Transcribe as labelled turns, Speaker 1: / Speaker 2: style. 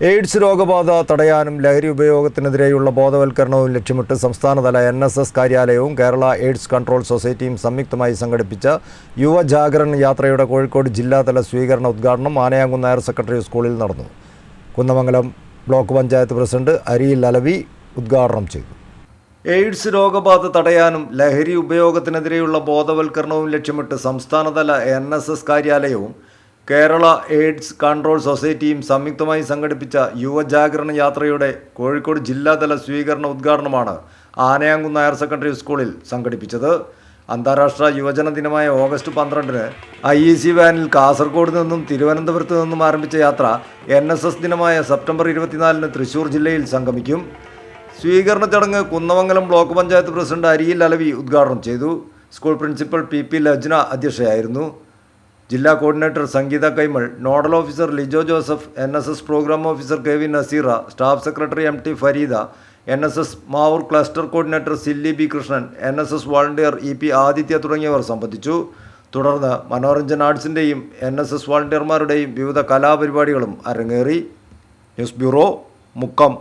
Speaker 1: AIDS രോഗബാധ തടയാനും ലഹരി ഉപയോഗത്തിനെതിരെയുള്ള ബോധവൽക്കരണവും ലക്ഷ്യമിട്ട് സംസ്ഥാനതല എൻ എസ് എസ് കാര്യാലയവും കേരള എയ്ഡ്സ് കൺട്രോൾ സൊസൈറ്റിയും സംയുക്തമായി സംഘടിപ്പിച്ച യുവജാഗരൺ യാത്രയുടെ കോഴിക്കോട് ജില്ലാതല സ്വീകരണ ഉദ്ഘാടനം ആനയാങ്കുന്ന് ഹയർ സെക്കൻഡറി സ്കൂളിൽ നടന്നു. കുന്നമംഗലം ബ്ലോക്ക് പഞ്ചായത്ത് പ്രസിഡന്റ് അരിയിൽ അലവി ഉദ്ഘാടനം ചെയ്തു. എയ്ഡ്സ് രോഗബാധ തടയാനും ലഹരി ഉപയോഗത്തിനെതിരെയുള്ള ബോധവൽക്കരണവും ലക്ഷ്യമിട്ട് സംസ്ഥാനതല എൻ എസ് എസ് കാര്യാലയവും കേരള എയ്ഡ്സ് കൺട്രോൾ സൊസൈറ്റിയും സംയുക്തമായി സംഘടിപ്പിച്ച യുവജാഗരണ യാത്രയുടെ കോഴിക്കോട് ജില്ലാതല സ്വീകരണ ഉദ്ഘാടനമാണ് ആനയാങ്കുന്ന് ഹയർ സെക്കൻഡറി സ്കൂളിൽ സംഘടിപ്പിച്ചത്. അന്താരാഷ്ട്ര യുവജന ദിനമായ ഓഗസ്റ്റ് പന്ത്രണ്ടിന് ഐ ഇ സി വാനിൽ കാസർഗോഡ് നിന്നും തിരുവനന്തപുരത്ത് നിന്നും ആരംഭിച്ച യാത്ര എൻ എസ് എസ് ദിനമായ സെപ്റ്റംബർ ഇരുപത്തിനാലിന് തൃശൂർ ജില്ലയിൽ സംഗമിക്കും. സ്വീകരണ ചടങ്ങ് കുന്നമംഗലം ബ്ലോക്ക് പഞ്ചായത്ത് പ്രസിഡന്റ് അരിയിൽ അലവി ഉദ്ഘാടനം ചെയ്തു. School principal P P Lajna അധ്യക്ഷയായിരുന്നു. ജില്ലാ coordinator Sangeetha Kaimal nodal officer Lijo Joseph N S S programme officer K V Naseera staff secretary M T Fareeda N S S Mavoor cluster coordinator Silli B Krishnan N S S volunteer E P Adithya തുടങ്ങിയവർ സംബന്ധിച്ചു. തുടർന്ന് മനോരഞ്ജൻ ആർട്സിന്റെയും N S S വാളണ്ടിയർമാരുടെയും വിവിധ കലാപരിപാടികളും അരങ്ങേറി. News bureau Mukkam.